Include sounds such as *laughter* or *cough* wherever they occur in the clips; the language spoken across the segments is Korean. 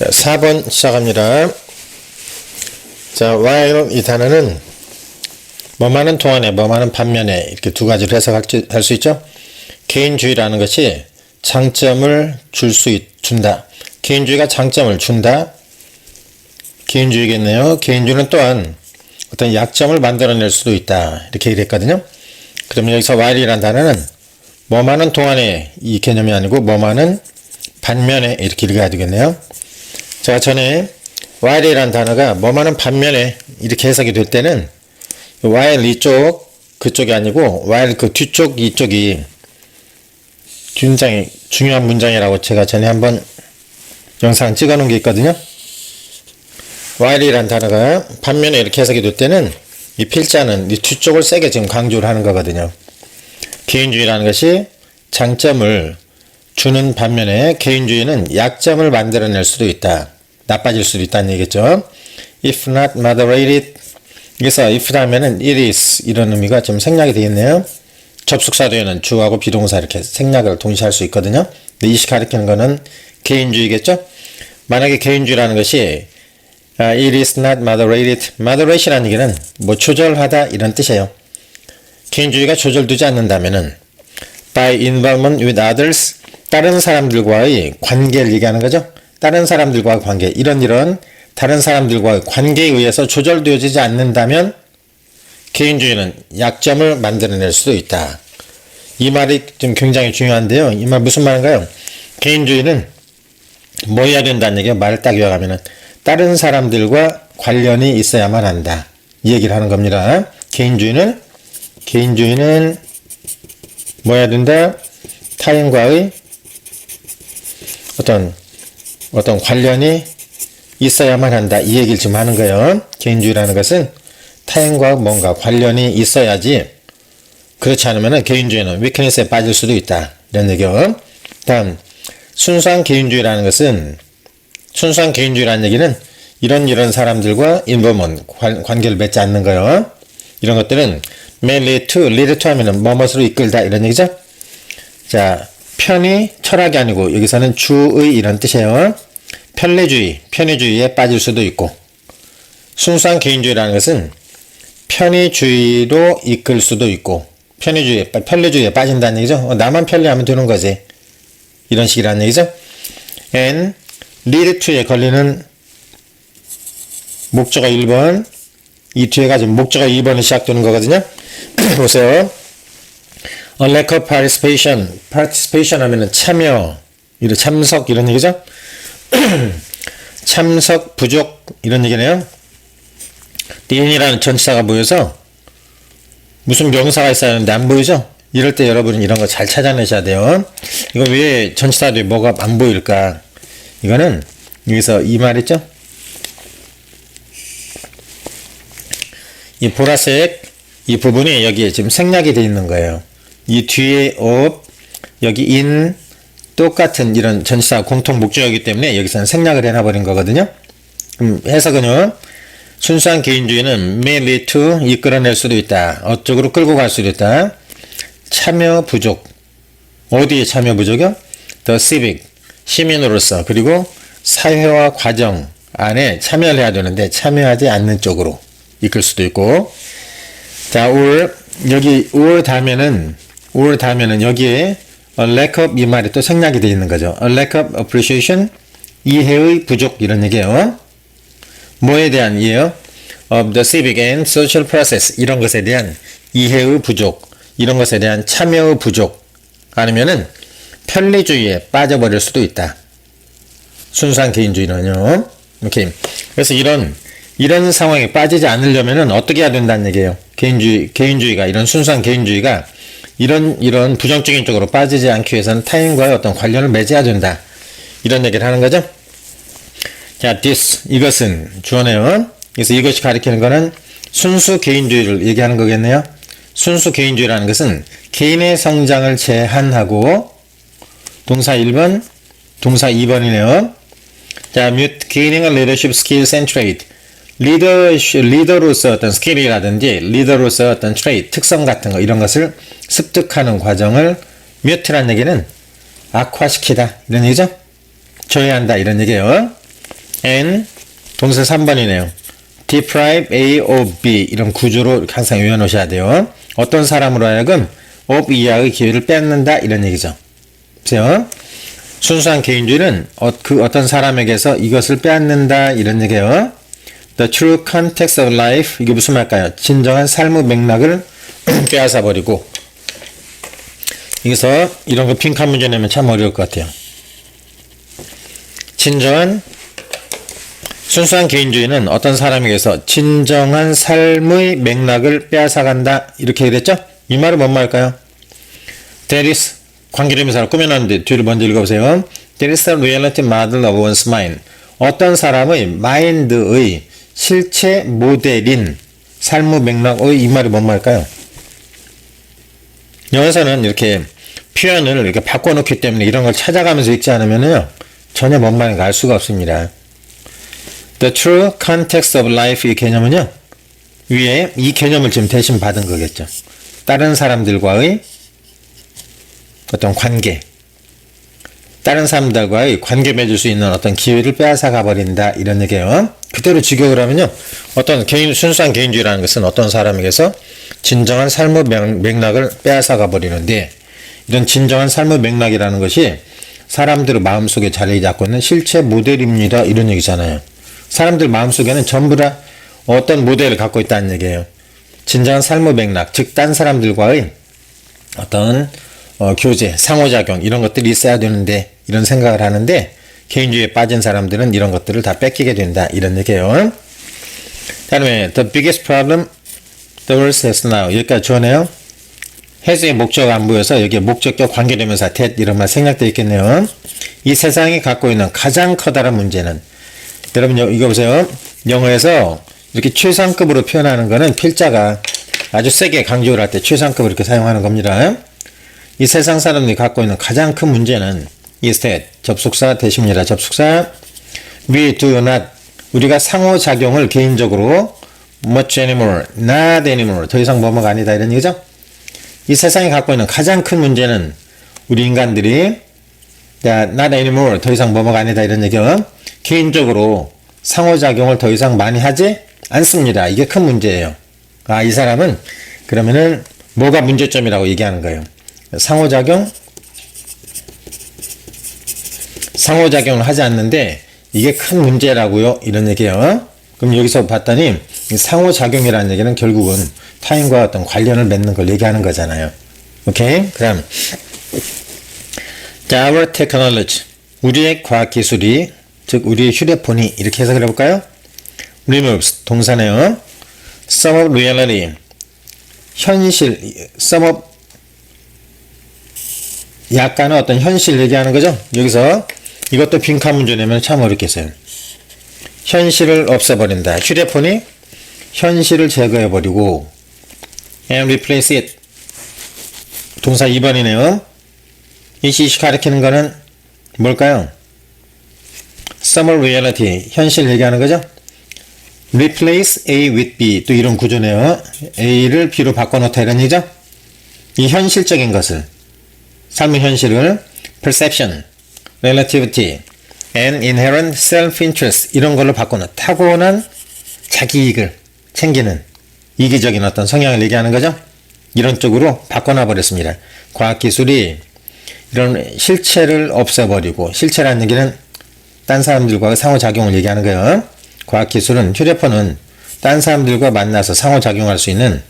자, 4번 시작합니다. 자, while 이 단어는 뭐만은 동안에, 뭐만은 반면에 이렇게 두 가지로 해석할 수 있죠. 개인주의라는 것이 장점을 줄 수 준다. 개인주의가 장점을 준다. 개인주의겠네요. 개인주의는 또한 어떤 약점을 만들어낼 수도 있다. 이렇게 얘기했거든요. 그러면 여기서 while이라는 단어는 뭐만은 동안에 이 개념이 아니고 뭐만은 반면에 이렇게 읽어야 되겠네요. 제가 전에 while이라는 단어가 뭐만은 반면에 이렇게 해석이 될 때는 while 이쪽 그쪽이 아니고 while 그 뒤쪽 이쪽이 굉장히 중요한 문장이라고 제가 전에 한번 영상 찍어 놓은 게 있거든요. while이라는 단어가 반면에 이렇게 해석이 될 때는 이 필자는 이 뒤쪽을 세게 지금 강조를 하는 거거든요. 개인주의라는 것이 장점을 주는 반면에 개인주의는 약점을 만들어낼 수도 있다. 나빠질 수도 있다는 얘기겠죠. If not moderated. 그래서 if 하면은 it is 이런 의미가 좀 생략이 되어 있네요. 접속사도에는 주하고 비동사 이렇게 생략을 동시에 할 수 있거든요. 근데 이시 가리키는 거는 개인주의겠죠. 만약에 개인주의라는 것이 uh, it is not moderated. moderation이라는 얘기는 뭐 조절하다 이런 뜻이에요. 개인주의가 조절되지 않는다면은 by involvement with others 다른 사람들과의 관계를 얘기하는 거죠. 다른 사람들과의 관계 이런 이런 다른 사람들과의 관계에 의해서 조절되어지지 않는다면 개인주의는 약점을 만들어낼 수도 있다. 이 말이 좀 굉장히 중요한데요. 이 말 무슨 말인가요? 개인주의는 뭐 해야 된다는 얘기예요. 말을 딱 이어가면은 다른 사람들과 관련이 있어야만 한다. 이 얘기를 하는 겁니다. 개인주의는 개인주의는 뭐 해야 된다? 타인과의 어떤 어떤 관련이 있어야만 한다. 이 얘기를 지금 하는 거예요. 개인주의라는 것은 타인과 뭔가 관련이 있어야지 그렇지 않으면 개인주의는 위크니스에 빠질 수도 있다. 이런 얘기요. 다음 순수한 개인주의라는 것은 순수한 개인주의라는 얘기는 이런 이런 사람들과 인범은 관계를 맺지 않는 거예요. 이런 것들은 lead to, lead to 하면은 뭐뭇으로 이끌다 이런 얘기죠. 자, 편이 철학이 아니고 여기서는 주의 이런 뜻이에요. 편리주의, 편의주의에 빠질 수도 있고 순수한 개인주의라는 것은 편의주의로 이끌 수도 있고 편의주의, 편리주의에 빠진다는 얘기죠. 어, 나만 편리하면 되는 거지. 이런 식이라는 얘기죠. and lead to에 걸리는 목적어 1번 이 뒤에 가 지금 목적어 2번이 시작되는 거거든요. *clears throat* 보세요. A lack of participation. participation 하면은 참여, 이런 참석 이런 얘기죠. *clears throat* 참석 부족 이런 얘기네요. DN이라는 전치사가 보여서 무슨 명사가 있어야 하는데 안 보이죠? 이럴 때 여러분은 이런 거 잘 찾아내셔야 돼요. 이거 왜 전치사 뒤에 뭐가 안 보일까? 이거는 여기서 이 말 있죠? 이 보라색 이 부분이 여기에 지금 생략이 되어 있는 거예요. 이 뒤에 of 여기 in 똑같은 이런 전치사 공통 목적이기 때문에 여기서는 생략을 해놔버린 거거든요. 그럼 해석은요. 순수한 개인주의는 may lead to 이끌어낼 수도 있다. 어쪽으로 끌고 갈 수도 있다. 참여 부족. 어디에 참여 부족이요? The civic. 시민으로서 그리고 사회화 과정 안에 참여를 해야 되는데 참여하지 않는 쪽으로 이끌 수도 있고 자, or 여기 or 다음에는 or 다음에는 여기에 a lack of 이 말이 또 생략이 되어 있는 거죠. a lack of appreciation 이해의 부족 이런 얘기예요. 뭐에 대한 이해요? of the civic and social process 이런 것에 대한 이해의 부족 이런 것에 대한 참여의 부족 아니면은 편리주의에 빠져버릴 수도 있다. 순수한 개인주의는요. 이렇게 그래서 이런 이런 상황에 빠지지 않으려면은 어떻게 해야 된다는 얘기예요. 개인주의, 개인주의가, 이런 순수한 개인주의가 이런, 이런 부정적인 쪽으로 빠지지 않기 위해서는 타인과의 어떤 관련을 맺어야 된다. 이런 얘기를 하는 거죠. 자, this, 이것은 주어네요. 그래서 이것이 가리키는 거는 순수 개인주의를 얘기하는 거겠네요. 순수 개인주의라는 것은 개인의 성장을 제한하고 동사 1번, 동사 2번이네요. 자, mute gaining a leadership skills and trait. 리더, 리더로서 어떤 스킬이라든지 리더로서 어떤 트레이, 특성 같은 거 이런 것을 습득하는 과정을 뮤트란 얘기는 악화시키다 이런 얘기죠. 조회한다 이런 얘기예요. and 동사 3번이네요. deprive A of B 이런 구조로 항상 외워놓으셔야 돼요. 어떤 사람으로 하여금 of 이하의 기회를 뺏는다 이런 얘기죠. 보세요. 순수한 개인주의는 어, 그 어떤 사람에게서 이것을 빼앗는다 이런 얘기예요. The true context of life 이게 무슨 말일까요? 진정한 삶의 맥락을 *clears throat* 빼앗아 버리고 여기서 이런 거 핑크 문제 내면 참 어려울 것 같아요. 진정한 순수한 개인주의는 어떤 사람에게서 진정한 삶의 맥락을 빼앗아간다 이렇게 그랬죠? 이 말은 뭔 말일까요? There 관계대명사를 꾸며놨는데 뒤를 먼저 읽어보세요. There is a reality model of one's mind. 어떤 사람의 마인드의 실체 모델인 삶의 맥락의 이 말이 뭔 말일까요? 영어에서는 이렇게 표현을 이렇게 바꿔놓기 때문에 이런 걸 찾아가면서 읽지 않으면요 전혀 뭔 말인가 알 수가 없습니다. The true context of life 이 개념은요 위에 이 개념을 지금 대신 받은 거겠죠. 다른 사람들과의 어떤 관계, 다른 사람들과의 관계 맺을 수 있는 어떤 기회를 빼앗아 가버린다 이런 얘기예요. 그대로 직역을 하면요 어떤 개인 순수한 개인주의라는 것은 어떤 사람에게서 진정한 삶의 맥- 맥락을 빼앗아 가 버리는데 이런 진정한 삶의 맥락이라는 것이 사람들의 마음속에 자리 잡고 있는 실체 모델입니다 이런 얘기잖아요. 사람들 마음속에는 전부 다 어떤 모델을 갖고 있다는 얘기예요. 진정한 삶의 맥락, 즉 딴 사람들과의 어떤 어, 교제, 상호작용 이런 것들이 있어야 되는데 이런 생각을 하는데 개인주의에 빠진 사람들은 이런 것들을 다 뺏기게 된다 이런 얘기예요. 다음에 the biggest problem world has now 여기까지 좋네요. 해수의 목적 안 보여서 여기에 목적격 관계되면서 that 이런 말 생략되어 있겠네요. 이 세상이 갖고 있는 가장 커다란 문제는 여러분 여- 이거 보세요. 영어에서 이렇게 최상급으로 표현하는 거는 필자가 아주 세게 강조를 할 때 최상급을 이렇게 사용하는 겁니다. 이 세상 사람들이 갖고 있는 가장 큰 문제는 is that 접속사 대십니다. 접속사 we do not 우리가 상호작용을 개인적으로 much anymore, not anymore 더 이상 뭐뭐가 아니다 이런 얘기죠. 이 세상이 갖고 있는 가장 큰 문제는 우리 인간들이 야, not anymore 더 이상 뭐뭐가 아니다 이런 얘기요. 개인적으로 상호작용을 더 이상 많이 하지 않습니다. 이게 큰 문제예요. 아, 이 사람은 그러면은 뭐가 문제점이라고 얘기하는 거예요. 상호작용 상호작용을 하지 않는데 이게 큰 문제라고요. 이런 얘기예요. 그럼 여기서 봤더니 이 상호작용이라는 얘기는 결국은 타인과 어떤 관련을 맺는 걸 얘기하는 거잖아요. 오케이? 그럼 자, our technology 우리의 과학기술이 즉 우리의 휴대폰이 이렇게 해석을 해볼까요? removes 동사네요. some of reality 현실 some of 약간은 어떤 현실 얘기하는 거죠. 여기서 이것도 빈칸 문제 내면 참 어렵겠어요. 현실을 없애버린다. 휴대폰이 현실을 제거해버리고 and replace it 동사 2번이네요. 이 시시 가리키는 거는 뭘까요? summer reality 현실 얘기하는 거죠. replace A with B 또 이런 구조네요. A를 B로 바꿔놓다 이런 얘기죠. 이 현실적인 것을 삶의 현실을 perception, relativity, and inherent self-interest 이런 걸로 바꾸는 타고난 자기 이익을 챙기는 이기적인 어떤 성향을 얘기하는 거죠. 이런 쪽으로 바꿔놔 버렸습니다. 과학기술이 이런 실체를 없애버리고 실체라는 얘기는 딴 사람들과 상호작용을 얘기하는 거예요. 과학기술은 휴대폰은 딴 사람들과 만나서 상호작용할 수 있는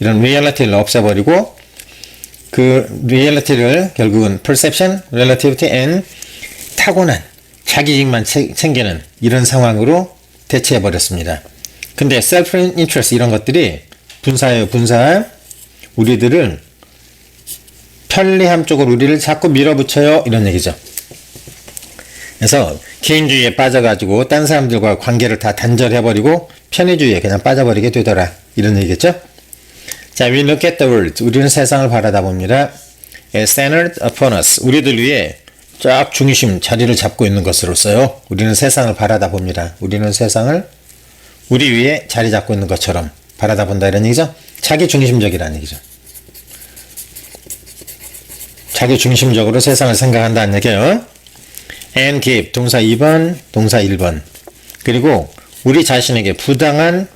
이런 리얼리티를 없애버리고 그 리얼리티를 결국은 perception, relativity and 타고난 자기 이익만 채- 챙기는 이런 상황으로 대체해 버렸습니다. 근데 self interest 이런 것들이 분사예요, 분사. 우리들을 편리함 쪽으로 우리를 자꾸 밀어붙여요 이런 얘기죠. 그래서 개인주의에 빠져가지고 딴 사람들과 관계를 다 단절해버리고 편의주의에 그냥 빠져버리게 되더라 이런 얘기겠죠. 자, we look at the world. 우리는 세상을 바라다 봅니다. centered upon us. 우리들 위에 쫙 중심 자리를 잡고 있는 것으로서요. 우리는 세상을 바라다 봅니다. 우리는 세상을 우리 위에 자리 잡고 있는 것처럼 바라다 본다 이런 얘기죠. 자기 중심적이라는 얘기죠. 자기 중심적으로 세상을 생각한다는 얘기예요. and give 동사 2번, 동사 1번. 그리고 우리 자신에게 부당한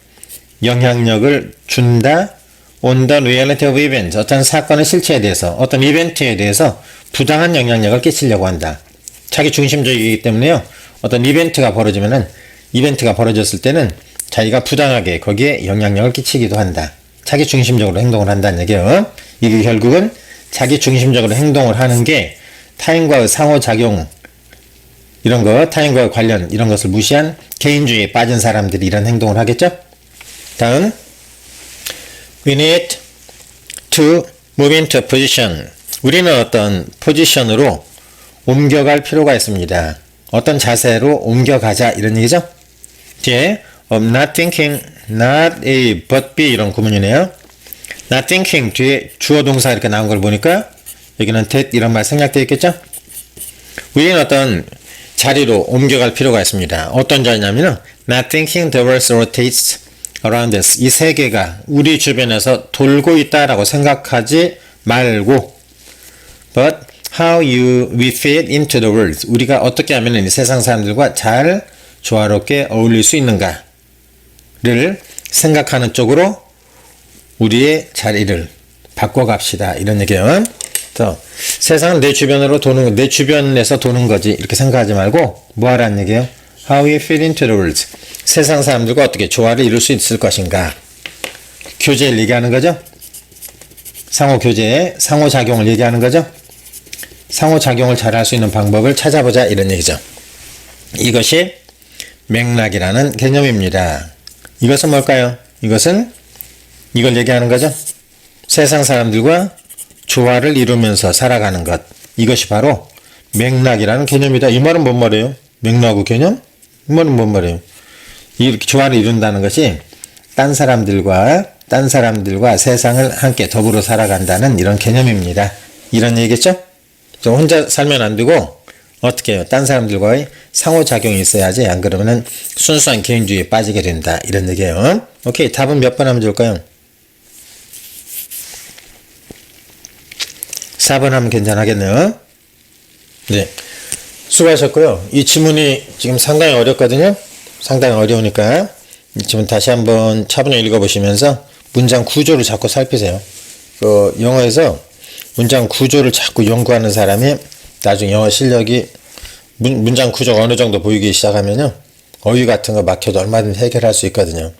영향력을 준다. on the reality of event. 어떤 사건의 실체에 대해서, 어떤 이벤트에 대해서 부당한 영향력을 끼치려고 한다. 자기 중심적이기 때문에요. 어떤 이벤트가 벌어지면은, 이벤트가 벌어졌을 때는 자기가 부당하게 거기에 영향력을 끼치기도 한다. 자기 중심적으로 행동을 한다는 얘기예요. 이게 결국은 자기 중심적으로 행동을 하는 게 타인과의 상호작용, 이런 거, 타인과 관련, 이런 것을 무시한 개인주의에 빠진 사람들이 이런 행동을 하겠죠? 다음, we need to move into position. 우리는 어떤 포지션으로 옮겨갈 필요가 있습니다. 어떤 자세로 옮겨가자, 이런 얘기죠? 뒤에, of not thinking, not A, but B, 이런 구문이네요. not thinking 뒤에 주어 동사 이렇게 나온 걸 보니까 여기는 that 이런 말 생략되어 있겠죠? 우리는 어떤 자리로 옮겨갈 필요가 있습니다. 어떤 자리냐면은 not thinking the world rotates around us. 이 세계가 우리 주변에서 돌고 있다라고 생각하지 말고 but how you we fit into the world. 우리가 어떻게 하면 이 세상 사람들과 잘 조화롭게 어울릴 수 있는가 를 생각하는 쪽으로 우리의 자리를 바꿔갑시다. 이런 얘기예요. 또 세상은 내 주변으로 도는 내 주변에서 도는 거지 이렇게 생각하지 말고 뭐 하라는 얘기예요? How we fit into the world. 세상 사람들과 어떻게 조화를 이룰 수 있을 것인가? 교제를 얘기하는 거죠. 상호 교제, 상호 작용을 얘기하는 거죠. 상호 작용을 잘 할 수 있는 방법을 찾아보자 이런 얘기죠. 이것이 맥락이라는 개념입니다. 이것은 뭘까요? 이것은 이걸 얘기하는 거죠. 세상 사람들과 조화를 이루면서 살아가는 것. 이것이 바로 맥락이라는 개념이다. 이 말은 뭔 말이에요? 맥락하고 개념? 이 말은 뭔 말이에요? 이렇게 조화를 이룬다는 것이 딴 사람들과 딴 사람들과 세상을 함께 더불어 살아간다는 이런 개념입니다. 이런 얘기겠죠? 저 혼자 살면 안 되고 어떻게 해요? 딴 사람들과의 상호작용이 있어야지 안 그러면은 순수한 개인주의에 빠지게 된다. 이런 얘기예요. 오케이. 답은 몇 번 하면 좋을까요? 4번 하면 괜찮겠네요. 네. 수고하셨고요. 이 지문이 지금 상당히 어렵거든요. 상당히 어려우니까 이 지문 다시 한번 차분히 읽어보시면서 문장 구조를 자꾸 살피세요. 그 영어에서 문장 구조를 자꾸 연구하는 사람이 나중에 영어 실력이 문, 문장 구조가 어느 정도 보이기 시작하면요. 어휘 같은 거 막혀도 얼마든지 해결할 수 있거든요.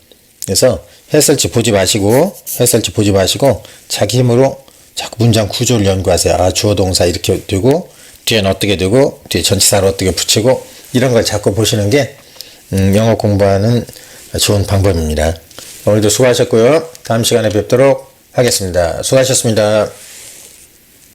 그래서 해설지 보지 마시고 해설지 보지 마시고 자기 힘으로 자꾸 문장 구조를 연구하세요. 아, 주어 동사 이렇게 되고 뒤에는 어떻게 되고 뒤에 전치사를 어떻게 붙이고 이런 걸 자꾸 보시는 게 음, 영어 공부하는 좋은 방법입니다. 오늘도 수고하셨고요. 다음 시간에 뵙도록 하겠습니다. 수고하셨습니다.